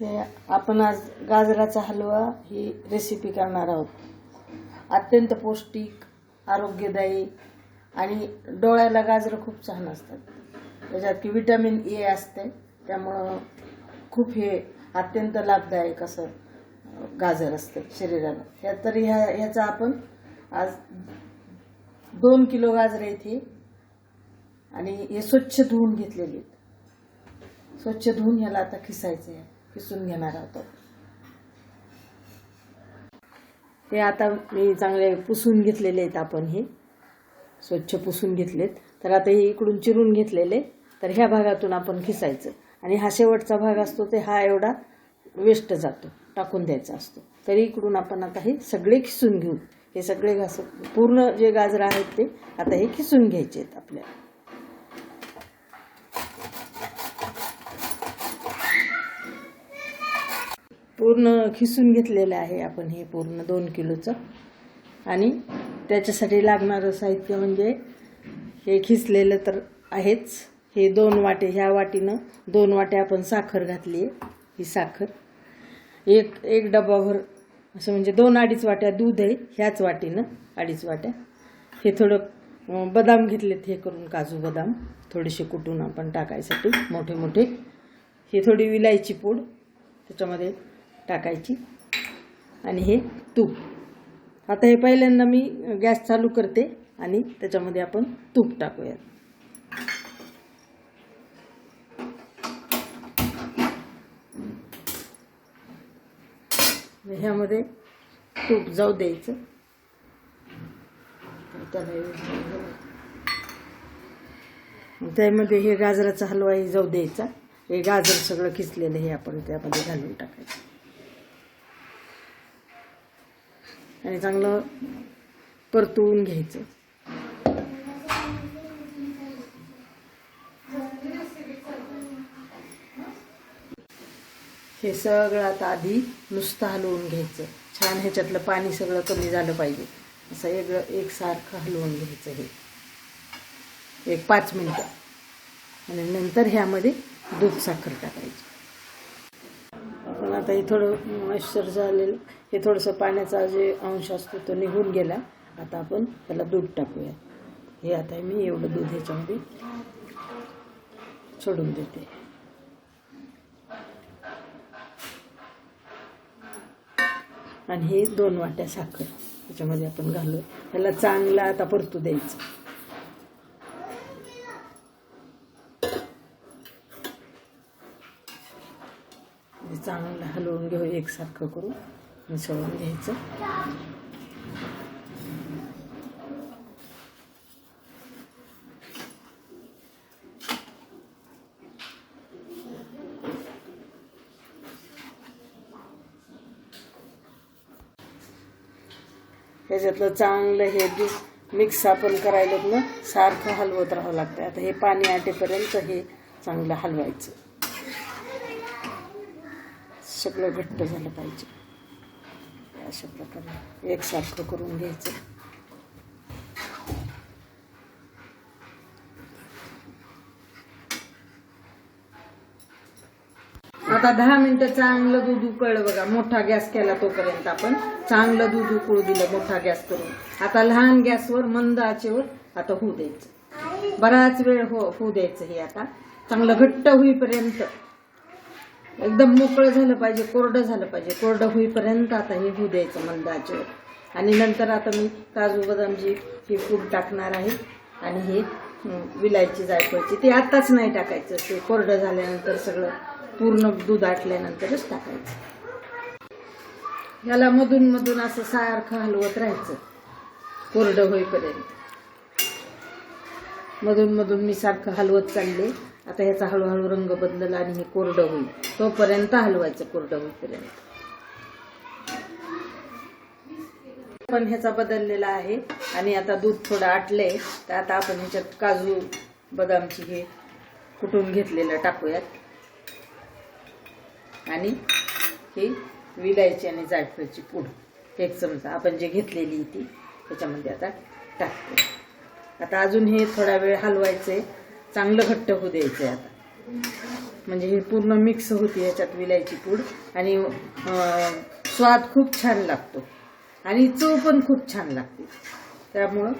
हे आपण आज गाजराचा हलवा ही रेसिपी करणार आहोत. अत्यंत पौष्टिक आरोग्यदायी आणि डोळ्याला गाजरं खूप छान असतात. त्याच्यात की विटॅमिन ए असते. त्यामुळं खूप हे अत्यंत लाभदायक असं गाजर असतं शरीराला. ह्या तरी ह्या ह्याचा आपण आज दोन किलो गाजर येते आणि हे स्वच्छ धुवून घेतलेले आहेत. स्वच्छ धुवून ह्याला आता खिसायचं आहे. किसून घेणार आहोत. ते आता मी चांगले पुसून घेतलेले आहेत आपण हे. स्वच्छ पुसून घेतलेत. तर आता हे इकडून चिरून घेतलेले. तर ह्या भागातून आपण खिसायचं. आणि हा शेवटचा भाग असतो ते हा एवढा वेस्ट जातो टाकून द्यायचा असतो. तरी इकडून आपण आता हे सगळे खिसून घेऊ. हे सगळे घास पूर्ण जे गाजरं आहेत ते आता हे खिसून घ्यायचे आहेत आपल्याला. पूर्ण खिसून घेतलेलं आहे आपण हे पूर्ण दोन किलोचं. आणि त्याच्यासाठी लागणारं साहित्य म्हणजे हे खिसलेलं तर आहेच. हे दोन वाटे ह्या वाटीनं दोन वाटे आपण साखर घातली आहे ही साखर. एक एक डबाभर असं म्हणजे दोन अडीच वाट्या दूध आहे ह्याच वाटीनं अडीच वाट्या. हे थोडं बदाम घेतलेत हे करून काजू बदाम थोडेसे कुटून आपण टाकायसाठी मोठे मोठे हे थोडी विलायची पूड त्याच्यामध्ये टाकायची. आणि हे तूप. आता हे पहिल्यांदा मी गॅस चालू करते आणि त्याच्यामध्ये आपण तूप टाकूया. ह्यामध्ये तूप जाऊ द्यायचं. त्याला त्यामध्ये हे गाजराचा हलवाही जाऊ द्यायचा. हे गाजर सगळं खिचलेलं हे आपण त्यामध्ये घालून टाकायचं. आणि चांगलं परतवून घ्यायचं. हे सगळं आता आधी नुसतं हलवून घ्यायचं. छान ह्याच्यातलं पाणी सगळं कमी झालं पाहिजे. असं एक एकसारखं हलवून घ्यायचं हे. एक पाच मिनटं. आणि नंतर ह्यामध्ये दूध साखर टाकायची. आता हे थोडं मॉइश्चर झालेलं हे थोडंसं पाण्याचा जे अंश असतो तो निघून गेला. आता आपण त्याला दूध टाकूया. हे आता मी एवढं दूध ह्याच्यामध्ये सोडून देते. आणि हे दोन वाट्या साखर त्याच्यामध्ये आपण घालू त्याला चांगला आता परतू द्यायचं. चांगलं हलवून घेऊ एकसारखं करून मिसळून घ्यायचं. त्याच्यातलं चांगलं हे दूध मिक्स आपण करायला सारखं हलवत राहावं लागतं आता हे पाणी आटेपर्यंत हे चांगलं हलवायचं. सगळं घट्ट झालं पाहिजे. अशा प्रकारे एकसारखं करून घ्यायचं. आता दहा मिनिटं चांगलं दूध उकळलं बघा मोठा गॅस केला तोपर्यंत आपण. चांगलं दूध उकळू दिलं मोठा गॅस करून. आता लहान गॅसवर मंद आचेवर आता होऊ द्यायचं. बराच वेळ हो होऊ द्यायचं हे आता. चांगलं घट्ट होईपर्यंत. एकदम मोकळं झालं पाहिजे कोरडं झालं पाहिजे. कोरडं होईपर्यंत आता हे होऊ द्यायचं मंद आचेवर आणि नंतर आता मी काजू बदामची ही पूड टाकणार आहे. आणि हे विलायची जायफळची. ते आत्ताच नाही टाकायचं. ते कोरडं झाल्यानंतर सगळं पूर्ण दूध आटल्यानंतरच टाकायचं. याला मधून मधून असं सारखं हलवत राहायचं. कोरडं होईपर्यंत. मधून मधून मी सारखं हलवत चालले. आता ह्याचा हळूहळू रंग बदलला आणि हे कोरडं होईल. तोपर्यंत हलवायचं कोरडं होईपर्यंत. पण ह्याचा बदललेला आहे. आणि आता दूध थोडं आटलंय. तर आता आपण ह्याच्यात काजू बदामची हे कुटून घेतलेलं टाकूयात. आणि ही विलायची आणि जायफळची पूड. एक चमचा आपण जे घेतलेली ती त्याच्यामध्ये आता टाकतो. आता अजून हे थोडा वेळ हलवायचंय. चांगलं घट्ट होऊ द्यायचंय आता. म्हणजे हे पूर्ण मिक्स होते याच्यात विलायची पूड. आणि स्वाद खूप छान लागतो. आणि चव पण खूप छान लागते. त्यामुळं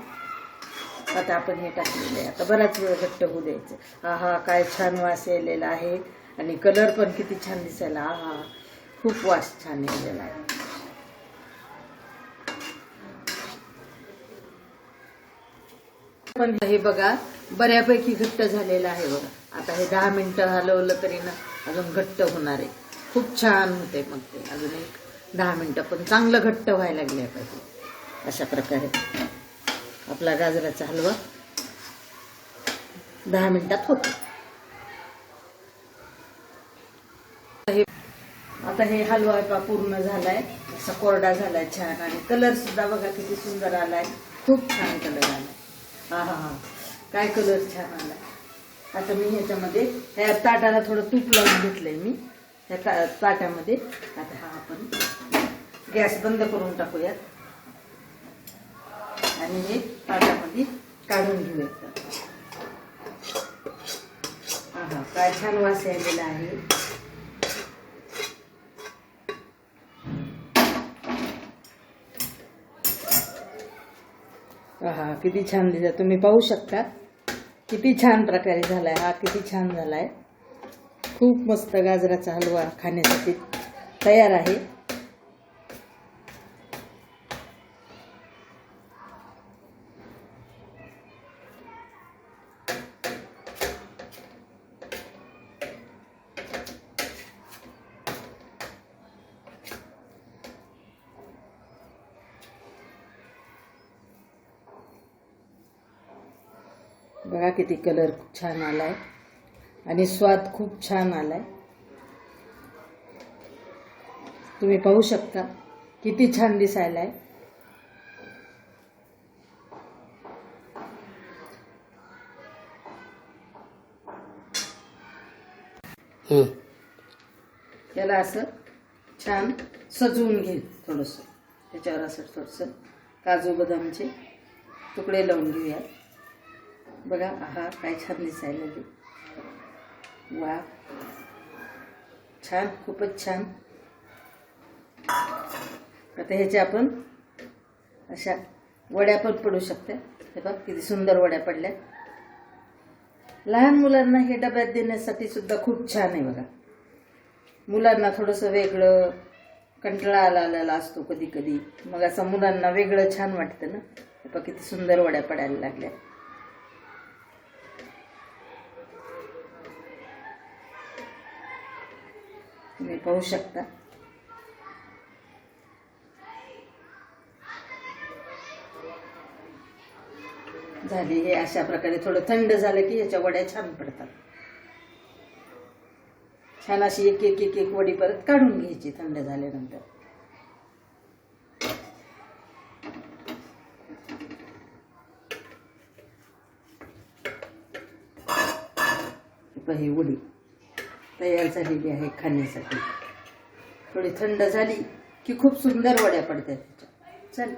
आता आपण हे टाकलेलं आहे. आता बराच वेळ घट्ट होऊ द्यायचं आहा काय छान वास यायलेला आहे. आणि कलर पण किती छान दिसायला. आहा खूप वास छान यायलेला आहे. पण हे बघा बऱ्यापैकी घट्ट झालेलं आहे बघा. आता हे दहा मिनिटं हलवलं तरी ना अजून घट्ट होणार आहे. खूप छान होते मग ते. अजून एक दहा मिनिटं पण चांगलं घट्ट व्हायला लागले पाहिजे अशा प्रकारे. आपला गाजराचा हलवा दहा मिनिटात होतो. हे आता हे हलवा आहे पूर्ण झालाय. असा कोरडा झालाय छान. आणि कलर सुद्धा बघा किती सुंदर आलाय. खूप छान कलर आलाय. हा हा हा. काय कलर छान आला आता मी ह्याच्यामध्ये ह्या ताटाला थोडं तूप लावून घेतलंय मी. ह्या ता- ताटामध्ये. आता हा आपण गॅस बंद करून टाकूयात. आणि हे ताटामध्ये काढून घेऊयात. हा हा काय छान वास यायलेला आहे हा किती छान दिसत तुम्ही पाहू शकता. किती छान प्रकारे झालाय हा किती छान झालाय. खूप मस्त गाजराचा हलवा खाण्यासाठी तयार आहे. बघा किती कलर छान आलाय. आणि स्वाद खूप छान आलाय. तुम्ही पाहू शकता किती छान दिसायलाय. त्याला असं छान सजवून घेईल थोडंसं. त्याच्यावर असं थोडंसं काजू बदामचे तुकडे लावून घेऊयात. बघा आहा काय छान दिसायला ते. वा. छान खूपच छान. आता ह्याचे आपण अशा वड्या पण पडू शकते हे बघ किती सुंदर वड्या पडल्या. लहान मुलांना हे डब्यात देण्यासाठी सुद्धा खूप छान आहे बघा. मुलांना थोडंसं वेगळं कंटाळा आला आलेला असतो कधी कधी मग असं मुलांना वेगळं छान वाटतं ना. हे बघ किती सुंदर वड्या पडायला लागल्या. तुम्ही पाहू शकता. झाली हे अशा प्रकारे थोडं थंड झालं की ह्याच्या वड्या छान पडतात. छान अशी एक एक एक एक वडी परत काढून घ्यायची थंड झाल्यानंतर. ही वडी. तयार झालेली आहे खाण्यासाठी. थोडी थंड झाली की खूप सुंदर वड्या पडतात त्याच्या चल.